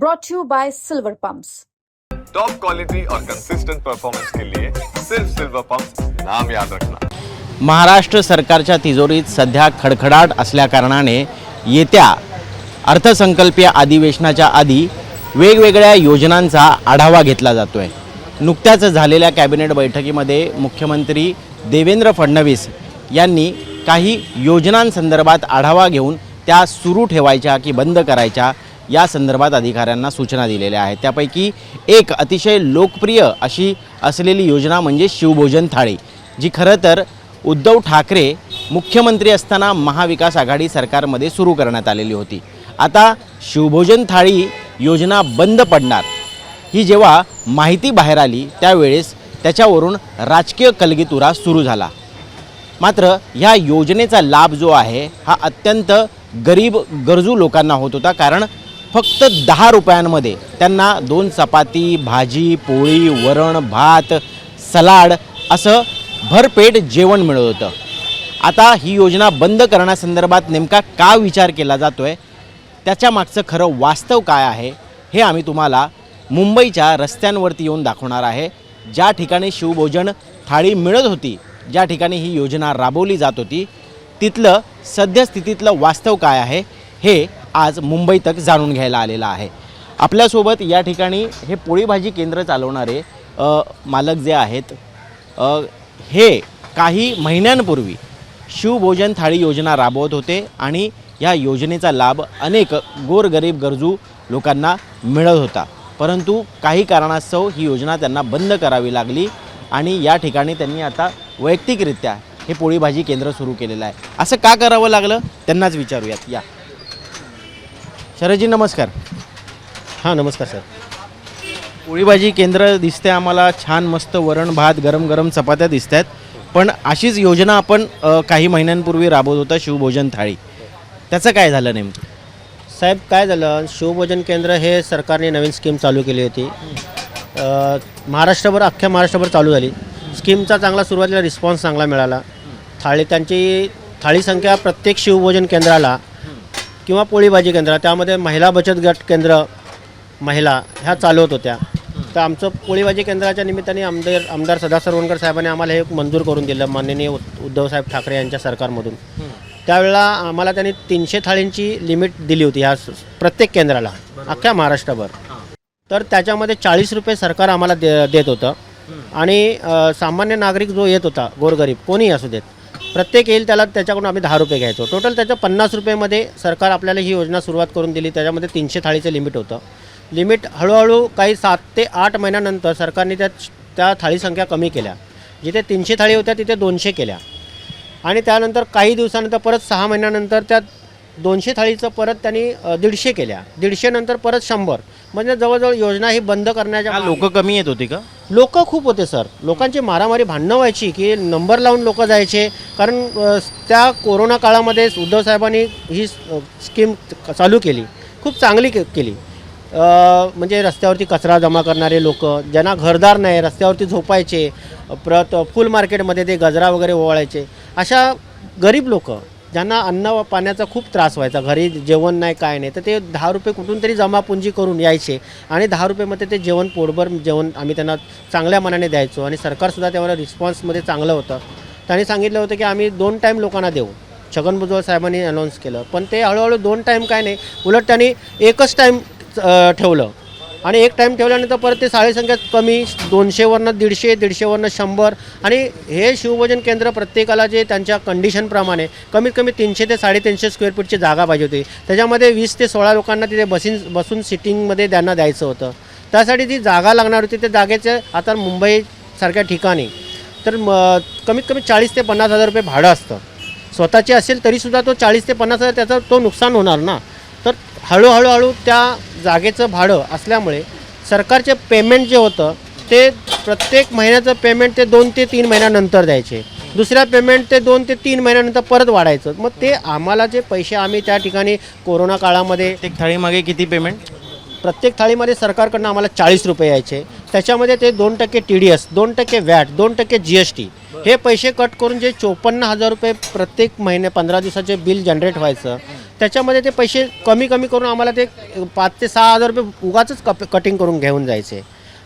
brought to you by Silver Pumps. Top quality और consistent performance के लिए सिर्फ सिल्वर पंप नाम याद रखना महाराष्ट्र सरकारच्या तिजोरीत सध्या खडखडाट असल्याकारणाने येत्या अर्थसंकल्पीय अधिवेशनाच्या आधी वेगवेगळ्या योजनांचा आढावा घेतला जातो आहे नुकत्याच झालेल्या कॅबिनेट बैठकीमध्ये मुख्यमंत्री देवेंद्र फडणवीस यांनी काही योजनांसंदर्भात आढावा घेऊन त्या सुरू ठेवायच्या की बंद करायच्या या संदर्भात अधिकाऱ्यांना सूचना दिलेल्या आहेत. त्यापैकी एक अतिशय लोकप्रिय अशी असलेली योजना म्हणजे शिवभोजन थाळी जी खरं तर उद्धव ठाकरे मुख्यमंत्री असताना महाविकास आघाडी सरकारमध्ये सुरू करण्यात आलेली होती. आता शिवभोजन थाळी योजना बंद पडणार. ही जेव्हा माहिती बाहेर आली त्यावेळेस त्याच्यावरून राजकीय कलगीतुरा सुरू झाला. मात्र ह्या योजनेचा लाभ जो आहे हा अत्यंत गरीब गरजू लोकांना होत होता. कारण फक्त दहा रुपयांमध्ये त्यांना दोन चपाती भाजी पोळी वरण भात सलाड असं भरपेट जेवण मिळत. होतं आता ही योजना बंद करण्यासंदर्भात नेमका का विचार केला जातो आहे त्याच्या मागचं खरं वास्तव काय आहे? हे आम्ही तुम्हाला मुंबईच्या रस्त्यांवरती येऊन दाखवणार आहे. ज्या ठिकाणी शिवभोजन थाळी मिळत होती ज्या ठिकाणी ही योजना राबवली जात होती तिथलं सद्यस्थितीतलं वास्तव काय आहे? हे आज मुंबई तक जाणून घ्यायला आलेलं आहे. आपल्यासोबत या ठिकाणी हे पोळी भाजी केंद्र चालवणारे मालक जे आहेत हे काही महिन्यांपूर्वी शिवभोजन थाळी योजना राबवत होते आणि या योजनेचा लाभ अनेक गोरगरीब गरजू लोकांना मिळत होता. परंतु काही कारणास्तव ही योजना त्यांना बंद करावी लागली आणि या ठिकाणी त्यांनी आता वैयक्तिकरित्या हे पोळी भाजी केंद्र सुरू केलेलं आहे. असं का करावं लागलं? त्यांनाच विचारूयात. या. शरदजी नमस्कार. हां नमस्कार सर. पोळी भाजी केंद्र दिसते आम्हाला छान मस्त वरण भात गरम गरम चपात्या दिसत आहेत पण अशीच योजना आपण अ, काही महिन्यांपूर्वी राबवत होता शिवभोजन थाळी. त्याचं काय झालं नेमकं? साहेब काय झालं? शिवभोजन केंद्र हे सरकारने नवीन स्कीम चालू केली होती. अ, महाराष्ट्रभर अख्ख्या महाराष्ट्रभर चालू झाली. स्कीमचा चांगला सुरुवातीला रिस्पॉन्स चांगला मिळाला. थाळी त्यांची थाळी संख्या प्रत्येक शिवभोजन केंद्राला किंवा पोळी भाजी केंद्र त्यामध्ये महिला बचत गट केंद्र महिला ह्या चालवत होत्या. तर आमचं पोळी भाजी केंद्राच्या निमित्ताने आमदार आमदार सदा सरवणकर साहेबांनी आम्हाला हे मंजूर करून दिलं माननीय उद- उद्धवसाहेब ठाकरे यांच्या सरकारमधून. त्यावेळेला आम्हाला त्यांनी तीनशे थाळींची लिमिट दिली होती ह्या प्रत्येक केंद्राला अख्ख्या महाराष्ट्रभर. तर त्याच्यामध्ये चाळीस रुपये सरकार आम्हाला दे देत होतं. आणि सामान्य नागरिक जो येत होता गोरगरीब कोणीही असू देत प्रत्येक येईल त्याला त्याच्याकडून आम्ही दहा रुपये घ्यायचो. टोटल त्याचं पन्नास रुपयेमध्ये सरकार आपल्याला ही योजना सुरुवात करून दिली. त्याच्यामध्ये तीनशे थाळीचं लिमिट होतं. लिमिट हळूहळू काही सात ते आठ महिन्यानंतर सरकारने त्या त्या थाळी संख्या कमी केल्या. जिथे तीनशे थाळी होत्या तिथे दोनशे केल्या. आणि त्यानंतर काही दिवसानंतर परत सहा महिन्यानंतर त्या दोनशे थाळीचं परत त्यांनी दीडशे केल्या. दीडशे नंतर परत शंभर. म्हणजे जवळजवळ योजना ही बंद करण्याच्या लोक कमी येत होती का? लोक खूप होते सर. लोकांची मारामारी भांडणं व्हायची की नंबर लावून लोक जायचे. कारण त्या कोरोना काळामध्ये उद्धव साहेबांनी ही स्कीम चालू केली. खूप चांगली के केली. म्हणजे रस्त्यावरती कचरा जमा करणारे लोक ज्यांना घरदार नाही रस्त्यावरती झोपायचे परत फुल मार्केटमध्ये ते गजरा वगैरे ओवाळायचे. अशा गरीब लोक ज्यांना अन्न व पाण्याचा खूप त्रास व्हायचा घरी जेवण नाही काय नाही तर ते दहा रुपये कुठून तरी जमापुंजी करून यायचे आणि दहा रुपयेमध्ये ते जेवण पोटभर जेवण आम्ही त्यांना चांगल्या मनाने द्यायचो आणि सरकारसुद्धा त्यावर रिस्पॉन्समध्ये चांगलं होतं. त्यांनी सांगितलं होतं की आम्ही दोन टाईम लोकांना देऊ. छगन भुजबळ साहेबांनी अनाऊन्स केलं. पण ते हळूहळू दोन टाईम काय नाही उलट त्यांनी एकच टाईम ठेवलं. आणि एक टाईम ठेवल्यानंतर परत ते साडेसंख्या कमी दोनशेवरनं दीडशे दीडशेवरनं शंभर. आणि हे शिवभोजन केंद्र प्रत्येकाला जे त्यांच्या कंडिशनप्रमाणे कमीत कमी तीनशे ते साडेतीनशे स्क्वेअर फीटची जागा पाहिजे होती. त्याच्यामध्ये वीस ते सोळा लोकांना तिथे बसीन बसून सिटिंगमध्ये त्यांना द्यायचं होतं. त्यासाठी जी जागा लागणार होती त्या जागेचे आता मुंबईसारख्या ठिकाणी. तर म कमीत कमी चाळीस ते पन्नास हजार रुपये भाडं असतं. स्वतःची असेल तरीसुद्धा तो चाळीस ते पन्नास हजार त्याचा तो नुकसान होणार ना? तर हळूहळूहळू त्या जागेचं भाडं असल्यामुळे सरकारचे पेमेंट जे होतं ते प्रत्येक महिन्याचं पेमेंट ते दोन ते तीन महिन्यानंतर द्यायचे. दुसऱ्या पेमेंट ते दोन ते तीन महिन्यानंतर परत वाढायचं. मग ते आम्हाला जे पैसे आम्ही त्या ठिकाणी कोरोना काळामध्ये प्रत्येक थाळीमागे किती पेमेंट प्रत्येक थाळीमध्ये सरकारकडनं आम्हाला चाळीस रुपये यायचे. त्याच्यामध्ये ते दोन टक्के टी डी एस दोन टक्के वॅट दोन टक्के जी एस टी हे पैसे कट करून जे चोपन्न हजार रुपये प्रत्येक महिने पंधरा दिवसाचे बिल जनरेट व्हायचं त्याच्यामध्ये ते पैसे कमी कमी करून आम्हाला ते पाच ते सहा हजार रुपये उगाच कप कटिंग करून घेऊन जायचे.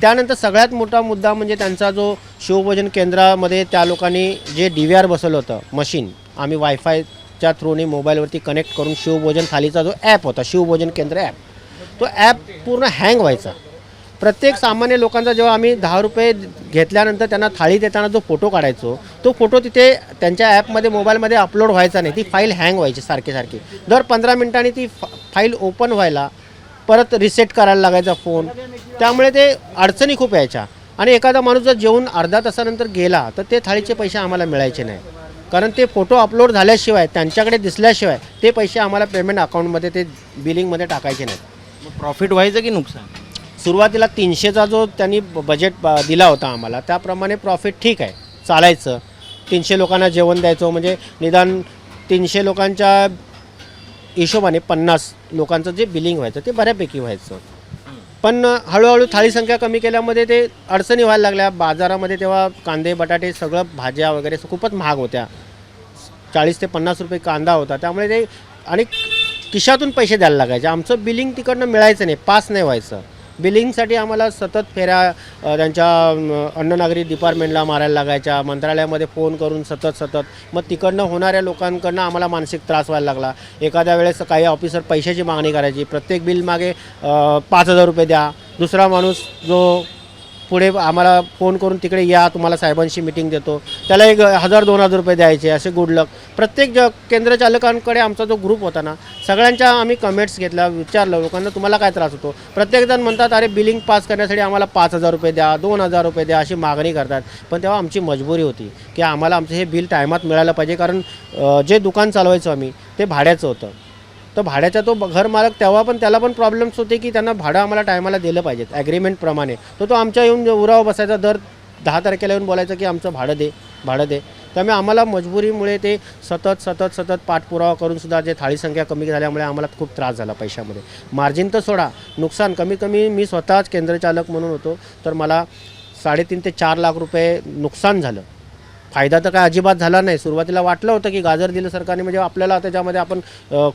त्यानंतर सगळ्यात मोठा मुद्दा म्हणजे त्यांचा जो शिवभोजन केंद्रामध्ये त्या लोकांनी जे डी व्ही आर बसवलं होतं मशीन आम्ही वायफायच्या थ्रूने मोबाईलवरती कनेक्ट करून शिवभोजन थालीचा जो ॲप होता शिवभोजन केंद्र ॲप तो ॲप पूर्ण हँग व्हायचा. प्रत्येक सामान्य लोकांचा जेव्हा आम्ही दहा रुपये घेतल्यानंतर त्यांना थाळी देताना जो फोटो काढायचो तो फोटो तिथे त्यांच्या ॲपमध्ये मोबाईलमध्ये अपलोड व्हायचा नाही. ती फाईल हँग व्हायची सारखी सारखी. दर पंधरा मिनिटांनी ती फाईल ओपन व्हायला परत रिसेट करायला लागायचा फोन. त्यामुळे ते अडचणी खूप यायच्या. आणि एखादा माणूस जर जेवून अर्धा तासानंतर गेला तर ते थाळीचे पैसे आम्हाला मिळायचे नाही. कारण ते फोटो अपलोड झाल्याशिवाय त्यांच्याकडे दिसल्याशिवाय ते पैसे आम्हाला पेमेंट अकाउंटमध्ये ते बिलिंगमध्ये टाकायचे नाहीत. प्रॉफिट व्हायचं की नुकसान? सुरुवातीला तीनशेचा जो त्यांनी बजेट दिला होता आम्हाला त्याप्रमाणे प्रॉफिट ठीक आहे चालायचं. तीनशे लोकांना जेवण द्यायचं म्हणजे निदान तीनशे लोकांच्या हिशोबाने पन्नास लोकांचं जे बिलिंग व्हायचं ते बऱ्यापैकी व्हायचं. पण हळूहळू थाळी संख्या कमी केल्यामध्ये ते अडचणी व्हायला लागल्या. बाजारामध्ये तेव्हा कांदे बटाटे सगळं भाज्या वगैरे खूपच महाग होत्या. चाळीस ते पन्नास रुपये कांदा होता. त्यामुळे ते आणि खिशातून पैसे द्यायला लागायचे. आमचं बिलिंग तिकडनं मिळायचं नाही पास नाही व्हायचं. बिलिंगसाठी आम्हाला सतत फेऱ्या त्यांच्या अन्ननागरी डिपार्टमेंटला मारायला लागायच्या मंत्रालयामध्ये फोन करून सतत सतत. मग तिकडनं होणाऱ्या लोकांकडनं आम्हाला मानसिक त्रास व्हायला लागला. एखाद्या वेळेस काही ऑफिसर पैशाची मागणी करायची. प्रत्येक बिल मागे पाच हजार रुपये द्या. दुसरा माणूस जो पुढे आम्हाला फोन करून तिकडे या तुम्हाला साहेबांशी मिटिंग देतो. त्याला एक हजार दोन हजार रुपये द्यायचे असे गुड लक प्रत्येक ज केंद्रचालकांकडे आमचा जो ग्रुप होता ना सगळ्यांच्या आम्ही कमेंट्स घेतल्या विचारलं लोकांना तुम्हाला काय त्रास होतो? प्रत्येकजण म्हणतात अरे बिलिंग पास करण्यासाठी आम्हाला पाच हजार रुपये द्या दोन हजार रुपये द्या अशी मागणी करतात. पण तेव्हा आमची मजबुरी होती की आम्हाला आमचं हे बिल टायमात मिळालं पाहिजे. कारण जे दुकान चालवायचो आम्ही ते भाड्याचं होतं. तर भाड्याचा तो घर मालक तेव्हा पण त्याला पण प्रॉब्लेम्स होते की त्यांना भाडं आम्हाला टायमाला दिलं पाहिजेत ॲग्रीमेंटप्रमाणे तर तो आमच्या येऊन उराव बसायचा. दर दहा तारखेला येऊन बोलायचं की आमचं भाडं दे भाडं दे. त्यामुळे आम्हाला मजबुरीमुळे ते सतत सतत सतत पाठपुरावा करूनसुद्धा जे थाळी संख्या कमी झाल्यामुळे आम्हाला खूप त्रास झाला पैशामध्ये. मार्जिन तर सोडा. नुकसान कमी कमी मी स्वतःच केंद्रचालक म्हणून होतो. तर मला साडेतीन ते चार लाख रुपये नुकसान झालं. फायदा तर काय अजिबात झाला नाही. सुरुवातीला वाटलं होतं की गाजर दिलं सरकारने म्हणजे आपल्याला त्याच्यामध्ये आपण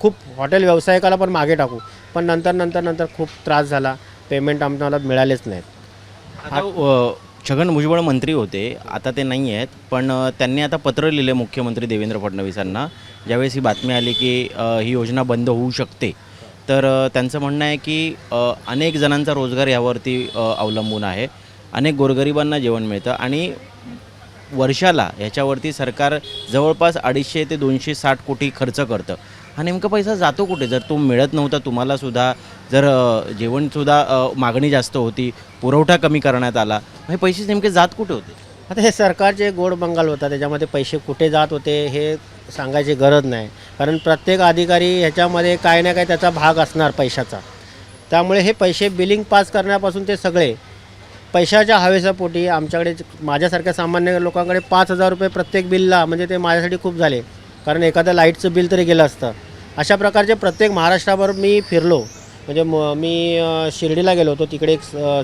खूप हॉटेल व्यावसायिकाला पण मागे टाकू. पण नंतर नंतर नंतर खूप त्रास झाला. पेमेंट आम्हाला मिळालेच नाहीत. छगन भुजबळ मंत्री होते. आता ते नाही आहेत. पण त्यांनी आता पत्र लिहिले मुख्यमंत्री देवेंद्र फडणवीसांना ज्यावेळेस ही बातमी आली की ही योजना बंद होऊ शकते. तर त्यांचं म्हणणं आहे की अनेक जणांचा रोजगार यावरती अवलंबून आहे. अनेक गोरगरिबांना जेवण मिळतं. आणि वर्षाला ह्याच्यावरती सरकार जवळपास अडीचशे ते दोनशे साठ कोटी खर्च करतं. हा नेमका पैसा जातो कुठे? जर तो मिळत नव्हता तुम्हालासुद्धा जर जेवणसुद्धा मागणी जास्त होती पुरवठा कमी करण्यात आला हे पैसे नेमके जात कुठे होते? आता हे सरकारचे गोड बंगाल होता त्याच्यामध्ये पैसे कुठे जात होते हे सांगायची गरज नाही. कारण प्रत्येक अधिकारी ह्याच्यामध्ये काय ना काय त्याचा भाग असणार पैशाचा. त्यामुळे हे पैसे बिलिंग पास करण्यापासून ते सगळे पैशाच्या हवेसापोटी आमच्याकडे माझ्यासारख्या सामान्य लोकांकडे पाच हजार रुपये प्रत्येक बिलला म्हणजे ते माझ्यासाठी खूप झाले. कारण एखादं लाईटचं बिल तरी गेलं असतं. अशा प्रकारचे प्रत्येक महाराष्ट्रावर मी फिरलो. म्हणजे म मी शिर्डीला गेलो होतो. तिकडे एक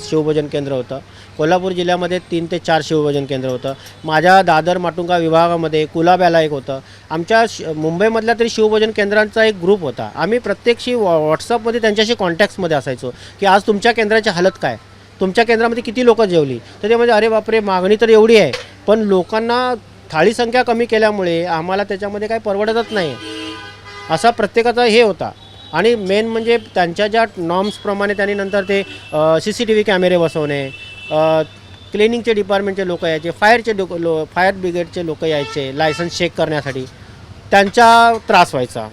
शिवभोजन केंद्र होतं. कोल्हापूर जिल्ह्यामध्ये तीन ते चार शिवभोजन केंद्र होतं. माझ्या दादर माटुंगा विभागामध्ये कुलाब्याला एक होतं. आमच्या श मुंबईमधल्या तरी शिवभोजन केंद्रांचा एक ग्रुप होता. आम्ही प्रत्येकशी वॉ व्हॉट्सअपमध्ये त्यांच्याशी कॉन्टॅक्ट्समध्ये असायचो. की आज तुमच्या केंद्राची हालत काय? तुमच्या केंद्रामध्ये किती लोकं जेवली? तर ते म्हणजे अरे बापरे मागणी तर एवढी आहे. पण लोकांना थाळी संख्या कमी केल्यामुळे आम्हाला त्याच्यामध्ये काही परवडतच नाही. असा प्रत्येकाचा हे होता. आणि मेन म्हणजे त्यांच्या ज्या नॉर्म्सप्रमाणे त्यांनी नंतर ते सी सी टी व्ही कॅमेरे बसवणे क्लिनिंगचे डिपार्टमेंटचे लोक यायचे फायरचे लोक लो फायर ब्रिगेडचे लोक यायचे लायसन्स चेक करण्यासाठी. त्यांचा त्रास व्हायचा.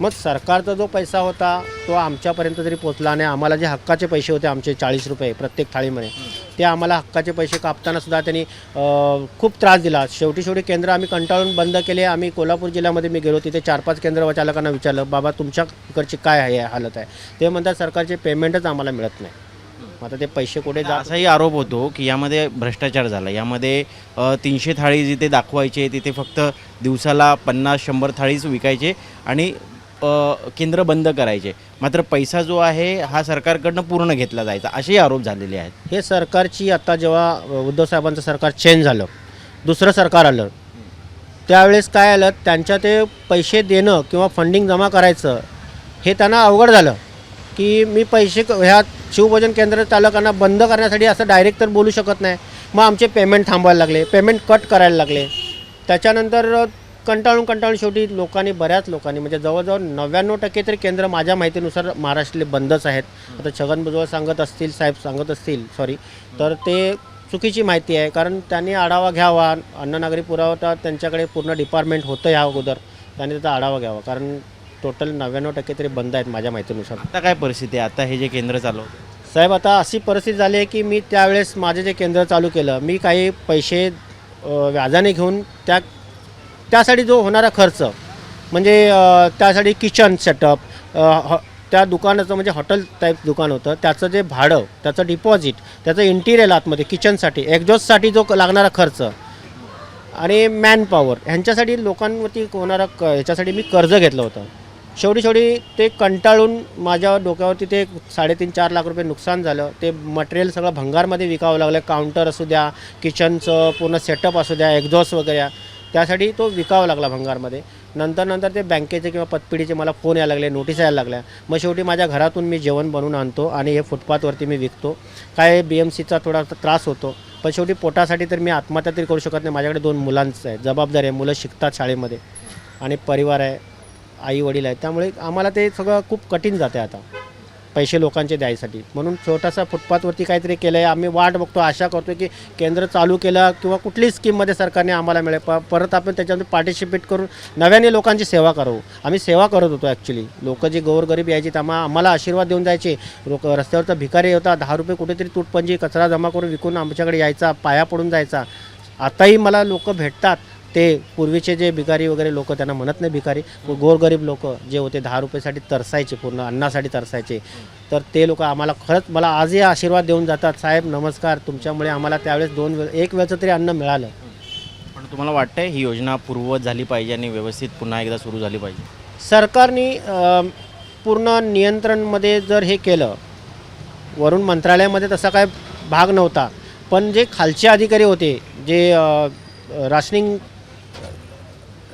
मग सरकारचा जो पैसा होता तो आमच्यापर्यंत तरी पोचला नाही आम्हाला जे हक्काचे पैसे होते आमचे चाळीस रुपये प्रत्येक थाळीमध्ये ते आम्हाला हक्काचे पैसे कापताना सुद्धा त्यांनी खूप त्रास दिला. शेवटी शेवटी केंद्र आम्ही कंटाळून बंद केले. आम्ही कोल्हापूर जिल्ह्यामध्ये मी गेलो तिथे चार पाच केंद्र चालकांना विचारलं बाबा तुमच्या इकडची काय आहे हालत आहे? ते म्हणतात सरकारचे पेमेंटच आम्हाला मिळत नाही. आता ते पैसे कुठे असाही आरोप होतो की यामध्ये भ्रष्टाचार झाला. यामध्ये तीनशे थाळी जिथे दाखवायचे तिथे फक्त दिवसाला पन्नास शंभर थाळीच विकायचे आणि केंद्र बंद करायचे. मात्र पैसा जो आहे हा सरकारकडनं पूर्ण घेतला जायचा. असेही आरोप झालेले आहेत. हे सरकारची आता जेव्हा उद्धव साहेबांचं सरकार चेंज झालं दुसरं सरकार आलं त्यावेळेस काय आलं? त्यांच्या ते पैसे देणं किंवा फंडिंग जमा करायचं हे त्यांना अवघड झालं. की मी पैसे क- ह्या शिवभोजन केंद्र चालकांना बंद करण्यासाठी असं डायरेक्ट तर बोलू शकत नाही. मग आमचे पेमेंट थांबवायला लागले पेमेंट कट करायला लागले. त्याच्यानंतर कंटाळून कंटाळून शेवटी लोकांनी बऱ्याच लोकांनी म्हणजे जवळजवळ नव्याण्णव टक्के तरी केंद्र माझ्या माहितीनुसार महाराष्ट्रातले बंदच आहेत. आता छगन भुजबळ सांगत असतील साहेब सांगत असतील सॉरी तर ते चुकीची माहिती आहे. कारण त्यांनी आढावा घ्यावा अन्न नागरी पुरवठा त्यांच्याकडे पूर्ण डिपार्टमेंट होतं ह्या अगोदर. त्यांनी त्याचा आढावा घ्यावा. कारण टोटल नव्याण्णव टक्के तरी बंद आहेत माझ्या माहितीनुसार. आता काय परिस्थिती आहे? आता हे जे केंद्र चालू साहेब आता अशी परिस्थिती झाली आहे की मी त्यावेळेस माझे जे केंद्र चालू केलं मी काही पैसे व्याजाने घेऊन त्या त्यासाठी जो होणारा खर्च म्हणजे त्यासाठी किचन सेटअप त्या दुकानाचं म्हणजे हॉटेल टाईप दुकान होतं. त्याचं जे भाडं त्याचं डिपॉझिट त्याचं इंटिरियल आतमध्ये किचनसाठी एक्झॉस्टसाठी जो लागणारा खर्च आणि मॅन पॉवर ह्यांच्यासाठी लोकांवरती होणारा क ह्याच्यासाठी मी कर्ज घेतलं होतं. शेवटी शेवटी ते कंटाळून माझ्या डोक्यावरती ते साडेतीन चार लाख रुपये नुकसान झालं. ते मटेरियल सगळं भंगारमध्ये विकावं लागलं. काउंटर असू द्या किचनचं पूर्ण सेटअप असू द्या एक्झॉस्ट वगैरे. त्यासाठी तो विकावा लागला भंगारमध्ये. नंतर नंतर ते बँकेचे किंवा पतपिढीचे मला फोन यायला लागले नोटीस यायला लागल्या. मग शेवटी माझ्या घरातून मी जेवण बनवून आणतो आणि हे फुटपाथवरती मी विकतो. काय बी एम सीचा थोडा त्रास होतो पण शेवटी पोटासाठी तर मी आत्महत्या तरी करू शकत नाही. माझ्याकडे दोन मुलांचं आहे जबाबदारी आहे. मुलं शिकतात शाळेमध्ये आणि परिवार आहे आई वडील आहेत. त्यामुळे आम्हाला ते सगळं खूप कठीण जाते आता. पैसे लोकांचे द्यायसाठी. म्हणून छोटासा फुटपाथवरती काहीतरी केलं आहे आम्ही वाट बघतो आशा करतो की केंद्र चालू केलं किंवा कुठलीही स्कीममध्ये सरकारने आम्हाला मिळेल. प परत आपण त्याच्यामध्ये पार्टिसिपेट करून नव्याने लोकांची सेवा करू आम्ही सेवा करत होतो ॲक्च्युली लोक जे गोरगरीब यायची आम्हा आम्हाला आशीर्वाद देऊन जायचे. लोक रस्त्यावरचा भिकारी होता दहा रुपये कुठेतरी तुटपंजी कचरा जमा करून विकून आमच्याकडे यायचा पाया पडून जायचा. आताही मला लोक भेटतात. ते पूर्वीचे जे भिकारी वगैरे लोक त्यांना म्हणत नाही भिकारी गोरगरीब लोक जे होते दहा रुपयेसाठी तरसायचे पूर्ण अन्नासाठी तरसायचे. तर ते लोक आम्हाला खरंच मला आजही आशीर्वाद देऊन जातात. साहेब नमस्कार. तुमच्यामुळे आम्हाला त्यावेळेस दोन वेळ एक वेळचं तरी अन्न मिळालं. पण तुम्हाला वाटतंय ही योजना पूर्ववत झाली पाहिजे आणि व्यवस्थित पुन्हा एकदा सुरू झाली पाहिजे? सरकारने अं, पूर्ण नियंत्रणमध्ये जर हे केलं वरून मंत्रालयामध्ये तसा काय भाग नव्हता. पण जे खालचे अधिकारी होते जे अं, राशनिंग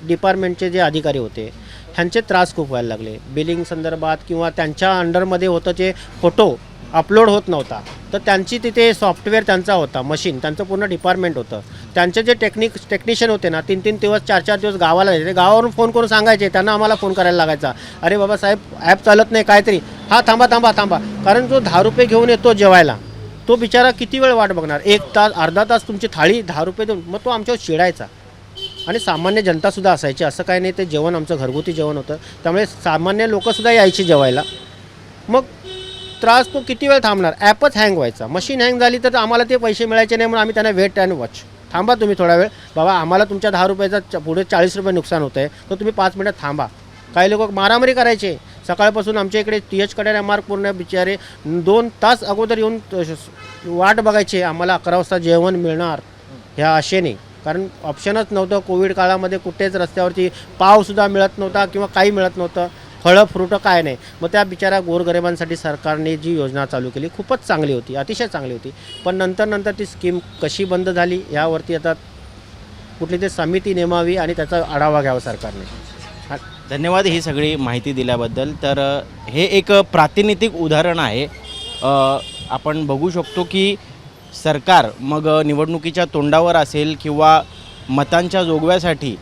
डिपार्टमेंटचे जे अधिकारी होते ह्यांचे त्रास खूप व्हायला लागले. बिलिंग संदर्भात किंवा त्यांच्या अंडरमध्ये होतं जे फोटो अपलोड होत नव्हता तर त्यांची तिथे सॉफ्टवेअर त्यांचा होता मशीन त्यांचं पूर्ण डिपार्टमेंट होतं. त्यांचे जे टेक्निक टेक्निशियन होते ना तीन तीन दिवस चार चार दिवस गावाला जायचे. गावावरून फोन करून सांगायचे त्यांना आम्हाला फोन करायला लागायचा. अरे बाबा साहेब ॲप चालत नाही काहीतरी. हा थांबा थांबा थांबा. कारण जो दहा रुपये घेऊन येतो जेवायला तो बिचारा किती वेळ वाट बघणार? एक तास अर्धा तास तुमची थाळी दहा रुपये देऊन मग तो आमच्यावर चिडायचा आणि सामान्य जनतासुद्धा असायची. असं काही नाही ते जेवण आमचं घरगुती जेवण होतं. त्यामुळे सामान्य लोकंसुद्धा यायची जेवायला. मग त्रास तो किती वेळ थांबणार? ॲपच हँग व्हायचा. मशीन हँग झाली तर आम्हाला ते पैसे मिळायचे नाही म्हणून आम्ही त्यांना वेट अँड वॉच थांबा तुम्ही थोडा वेळ. बाबा आम्हाला तुमच्या दहा रुपयाचा पुढे चाळीस रुपये नुकसान होतं आहे तर तुम्ही पाच मिनटं थांबा. काही लोक मारामारी करायचे. सकाळपासून आमच्या इकडे टी एच कड्या मार्क पूर्ण बिचारे दोन तास अगोदर येऊन त- वाट बघायचे. आम्हाला अकरा वाजता जेवण मिळणार. ह्या आशेने. कारण ऑप्शनच नव्हतं. कोविड काळामध्ये कुठेच रस्त्यावरती पावसुद्धा मिळत नव्हता किंवा काही मिळत नव्हतं. फळं फ्रुटं काय नाही. मग त्या बिचाऱ्या गोरगरिबांसाठी सरकारने जी योजना चालू केली खूपच चांगली होती. अतिशय चांगली होती. पण नंतर नंतर ती स्कीम कशी बंद झाली यावरती आता कुठली तरी समिती नेमावी आणि त्याचा आढावा घ्यावा सरकारने. धन्यवाद ही सगळी माहिती दिल्याबद्दल. तर हे एक प्रातिनिधिक उदाहरण आहे. आपण बघू शकतो की सरकार मग निवडणुकीच्या तोंडावर असेल किंवा मतांच्या जोगव्यासाठी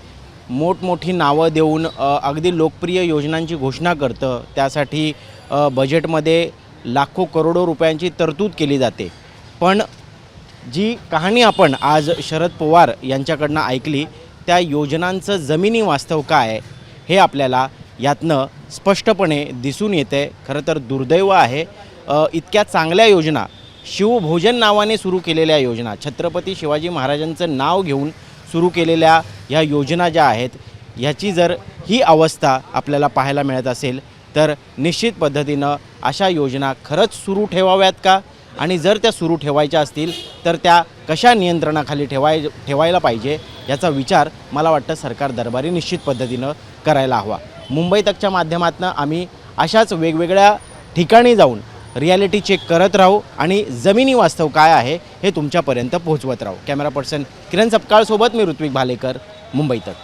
मोठमोठी नावं देऊन अगदी लोकप्रिय योजनांची घोषणा करतं त्यासाठी बजेटमध्ये लाखो करोडो रुपयांची तरतूद केली जाते. पण जी कहाणी आपण आज शरद पवार यांच्याकडनं ऐकली त्या योजनांचं जमिनी वास्तव काय आहे हे आपल्याला यातनं स्पष्टपणे दिसून येते खरं तर दुर्दैव आहे. इतक्या चांगल्या योजना शिवभोजन नावाने सुरू केलेल्या योजना. छत्रपती शिवाजी महाराजांचं नाव घेऊन सुरू केलेल्या ह्या योजना ज्या आहेत ह्याची जर ही अवस्था आपल्याला पाहायला मिळत असेल तर निश्चित पद्धतीनं अशा योजना खरंच सुरू ठेवाव्यात का? आणि जर त्या सुरू ठेवायच्या असतील तर त्या कशा नियंत्रणाखाली ठेवाय ठेवायला पाहिजे याचा विचार मला वाटतं सरकार दरबारी निश्चित पद्धतीनं करायला हवा. मुंबई तकच्या माध्यमातून आम्ही अशाच वेगवेगळ्या ठिकाणी जाऊन रियालिटी चेक करत राहू आणि जमिनी वास्तव काय आहे हे तुमच्यापर्यंत पोहोचवत राहू. कॅमेरा पर्सन किरण सपकाळसोबत मी ऋत्विक भालेकर मुंबईतच